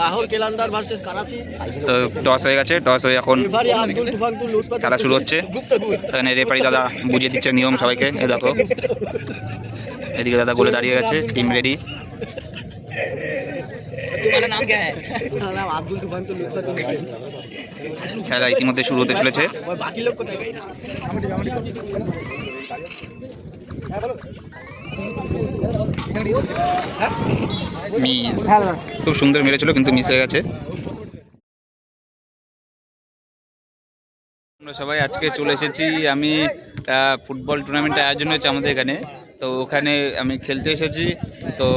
Lahore Qalandar versus Karachi. তো toss হয়ে গেছে টস হয়ে এখন খেলা শুরু হচ্ছে। এখানে রেফারি দাদা বুঝিয়ে দিচ্ছে নিয়ম সবাইকে। এ দেখো। এদিকে দাদা গোলে দাঁড়িয়ে গেছে টিম রেডি খেলা ইতিমধ্যে শুরু হতে চলেছে। বাকি লোক কোথায়? মিস খুব সুন্দর মেরেছিল কিন্তু মিস হয়ে গেছে। আমরা সবাই আজকে চলে এসেছি। আমি ফুটবল টুর্নামেন্টের আয়োজন হয়েছে আমাদের এখানে। তো ওখানে আমি খেলতে এসেছি। তো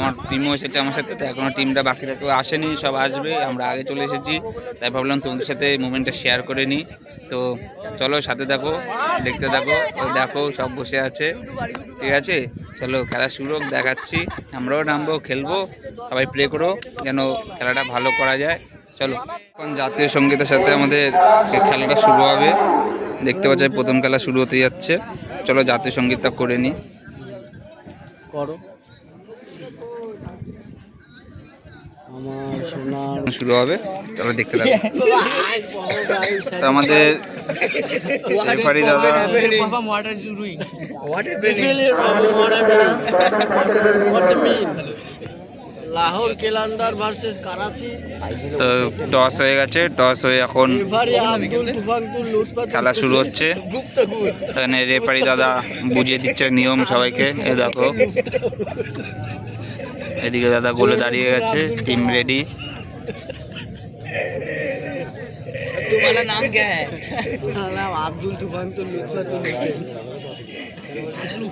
আমার টিমও এসেছে আমার সাথে। তো এখনও টিমটা বাকিরা কেউ আসেনি, সব আসবে। আমরা আগে চলে এসেছি। তাই ভাবলাম তোমাদের সাথে মুভমেন্টটা শেয়ার করে নিই। তো চলো সাথে দেখো দেখতে দেখো দেখো সব বসে আছে। ঠিক আছে? চলো খেলা শুরু দেখাচ্ছি। আমরাও নামবো, খেলব। সবাই প্লে করো, যেন খেলাটা ভালো করা যায়। চলো। এখন জাতীয় সঙ্গীতের সাথে আমাদের খেলাটা শুরু হবে। দেখতে পাচ্ছি প্রথম খেলা শুরু হতে যাচ্ছে। চলো জাতীয় সঙ্গীতটা করে নিই। করো। শুরু হবে। চলো দেখতে থাকো। আমাদের রেফারি দাদা লাহোর কেলান্দার ভার্সেস করাচি। তো টস হয়ে গেছে টস হয়ে এখন খেলা শুরু হচ্ছে। এখানে রেফারি দাদা বুঝিয়ে দিচ্ছে নিয়ম সবাইকে। এ দেখো। এদিকে দাদা গোলে দাঁড়িয়ে গেছে টিম রেডি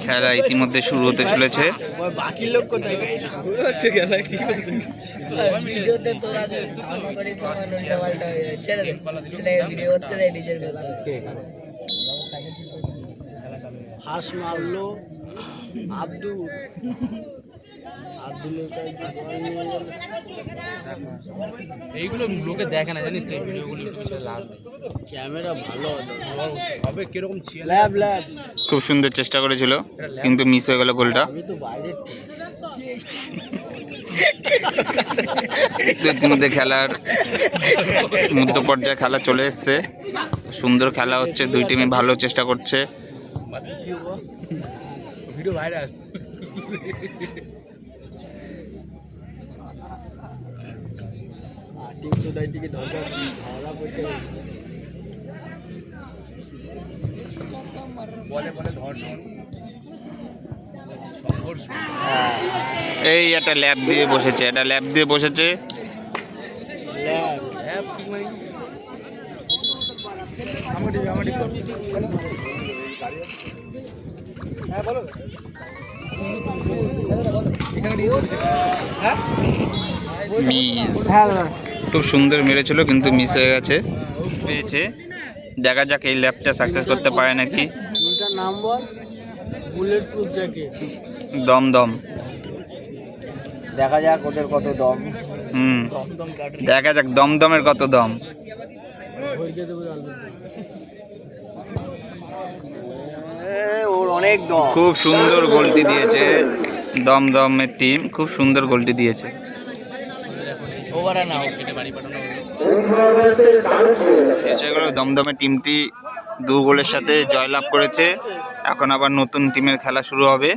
খেলা ইতিমধ্যে শুরু হতে চলেছে। বাকি লোক কোথায় মারলো আব্দুল। এইগুলো লোকে দেখে না জানিস তো এই ভিডিওগুলো ইউটিউবে লাভ ক্যামেরা ভালো হবে কীরকম ছিল? Lab lab. খুব সুন্দর চেষ্টা করেছিল কিন্তু মিস হয়ে গেল গোলটা আমি তো বাইরে ইতিমধ্যে খেলার মধ্য পর্যায়ে খেলা চলে এসছে। সুন্দর খেলা হচ্ছে দুই টিমই ভালো চেষ্টা করছে। ভিডিও ভাইরাল বলে বলে এই একটা ল্যাব দিয়ে বসেছে একটা ল্যাব দিয়ে বসেছে। হ্যাঁ মানে মিস। খুব সুন্দর মেরেছিল কিন্তু মিস হয়ে গেছে। পেয়েছে। দেখা যাক এই ল্যাবটা সাকসেস করতে পারে নাকি। তিনটা নাম বল। বুলেট প্রুফ জ্যাকেট দম দম। দেখা যাক ওদের কত দম। হুম। দেখা যাক দমদমের কত দম। খুব সুন্দর গোলটি দিয়েছে। দমদমের টিম খুব সুন্দর গোলটি দিয়েছে। দমদমের টিমটি দু গোলের সাথে জয়লাভ করেছে। এখন আবার নতুন টিমের খেলা শুরু হবে।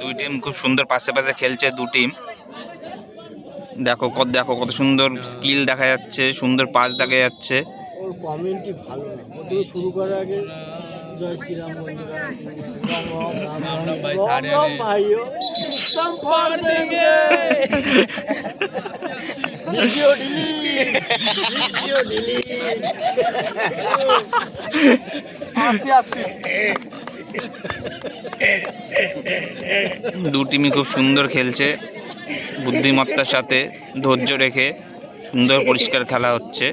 দুই টিম খুব সুন্দর পাশে পাশে খেলছে দু টিম দেখো কত দেখো কত সুন্দর স্কিল দেখা যাচ্ছে সুন্দর পাস দেখা যাচ্ছে। ভালো শুরু করার আগে জয় শ্রীরাম বন্ধুরা রাম দু টিমই খুব সুন্দর খেলছে। বুদ্ধিমত্তার সাথে ধৈর্য রেখে সুন্দর পরিষ্কার খেলা হচ্ছে।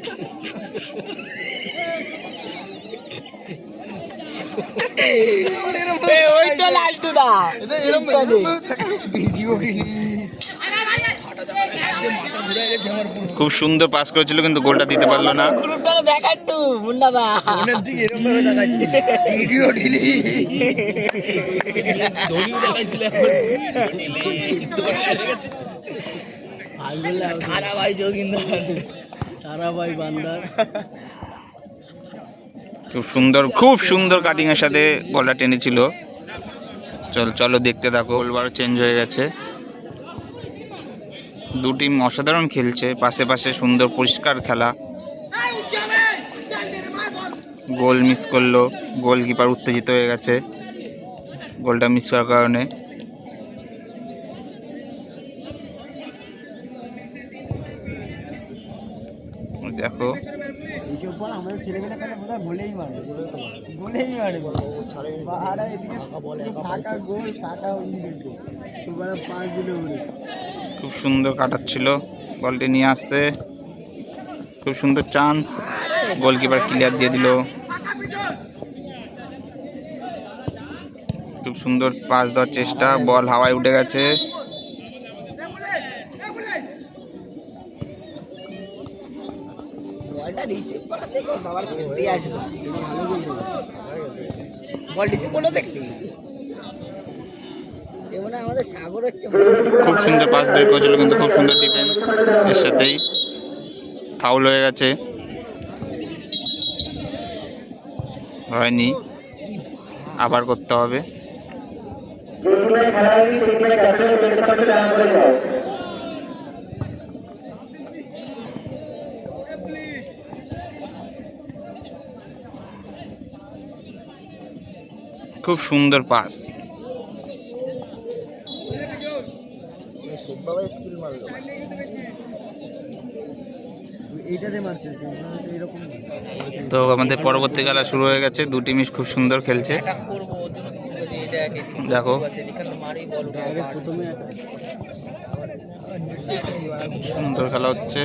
ওই তো লালটু দা খুব সুন্দর পাস করেছিল কিন্তু গোলটা দিতে পারল না। দেখা একটু মুন্ডা দা দড়িও দেখাইছিল একবার ভাই বললে out। খারাপ ভাই যোগিন্দর তারাবাই বান্দার খুব সুন্দর খুব সুন্দর কাটিং এর সাথে বলটা টেনেছিল। চল, চলো দেখতে থাকো। বলবার চেঞ্জ হয়ে গেছে। দু টিম অসাধারণ খেলছে, পাশে পাশে সুন্দর পরিষ্কার খেলা। গোল মিস করল গোলকিপার উত্তেজিত হয়ে গেছে। গোলটা মিস করার কারণে। দেখো এইসব বল আমাদের ছেলেমেয়েরা কেন বোধহয় বলেই মারে। বলেই মারে। আর এদিকে ফাঁকা গোল ফাঁকা পাঁচ দিলে উড়ে। খুব সুন্দর কাটাচ্ছিল। বলটি নিয়ে আসছে। খুব সুন্দর চান্স গোলকিপার ক্লিয়ার দিয়ে দিল। খুব সুন্দর পাস দেওয়ার চেষ্টা। বল হাওয়ায় উঠে গেছে। রিসিভ করল দেখলি? খুব সুন্দর পাস বের করেছিল, কিন্তু খুব সুন্দর ডিফেন্স এর সাথেই ফাউল হয়ে গেছে। হয়নি, আবার করতে হবে। খুব সুন্দর পাস। তো আমাদের পরবর্তী খেলা শুরু হয়ে গেছে দুটি মিস খুব সুন্দর খেলছে। দেখ, সুন্দর খেলা হচ্ছে।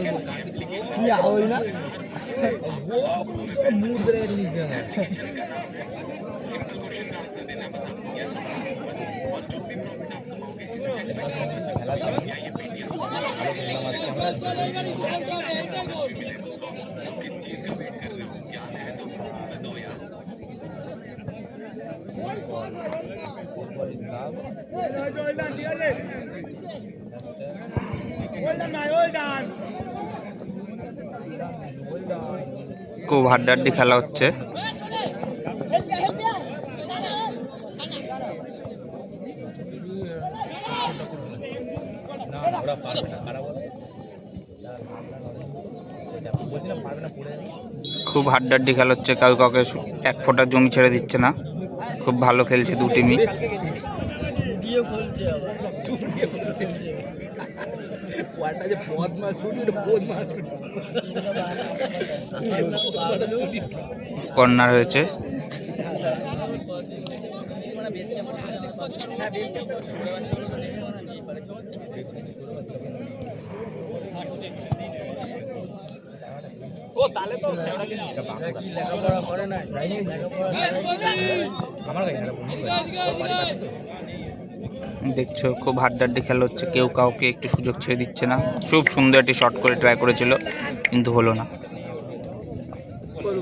किया हो ना वो मूड लिख रहा है ये दो यार খুব হাড্ডাহাড্ডি খেলা হচ্ছে। খুব হাড্ডাহাড্ডি খেলা হচ্ছে কাউ কাউকে এক ফোঁটা জমি ছেড়ে দিচ্ছে না। খুব ভালো খেলছে দু টিমই দিয়ে খুলছে আবার যে বদমাস ওটা বদমাস কর্নার হয়েছে। না দেখছ, খুব হাড্ডাহাড্ডি খেলা হচ্ছে, কেউ কাউকে একটু সুযোগ ছেড়ে দিচ্ছে না। খুব সুন্দর একটি শট করে ট্রাই করেছিল, কিন্তু হলো না।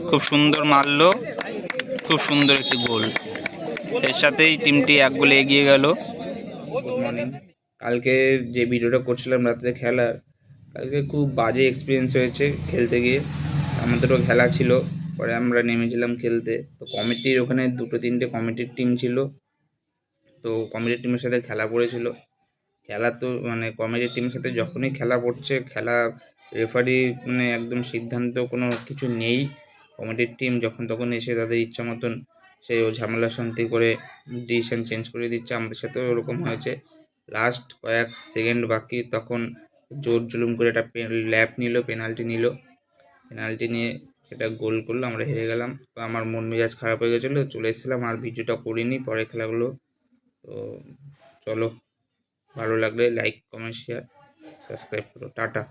খুব সুন্দর মারলো, খুব সুন্দর একটি গোল। এর সাথেই টিমটি এক গোলে এগিয়ে গেল। কালকে যে ভিডিওটা করছিলাম রাত্রে খেলার, কালকে খুব বাজে এক্সপিরিয়েন্স হয়েছে খেলতে গিয়ে। আমাদেরও খেলা ছিল, পরে আমরা নেমেছিলাম খেলতে। তো কমিটির ওখানে দুটো তিনটে কমিটির টিম ছিল। তো কমেডি টিমের সাথে খেলা পড়েছিল খেলা তো মানে কমেডি টিমের সাথে যখনই খেলা পড়ছে খেলা রেফারি মানে একদম সিদ্ধান্ত কোনো কিছু নেই। কমেডির টিম যখন তখন এসে তাদের ইচ্ছা মতন সেই ঝামেলা শান্তি করে ডিসিশন চেঞ্জ করে দিচ্ছে। আমাদের সাথেও ওরকম হয়েছে। লাস্ট কয়েক সেকেন্ড বাকি তখন জোর জুলুম করে একটা ল্যাপ নিল পেনাল্টি নিল। পেনাল্টি নিয়ে সেটা গোল করল, আমরা হেরে গেলাম। তো আমার মন মেজাজ খারাপ হয়ে গেছিল, চলে এসেছিলাম। আর ভিডিওটা করিনি, পরে খেলাগুলো তো চলো ভালো লাগলে লাইক কমেন্ট শেয়ার সাবস্ক্রাইব করো টাটা।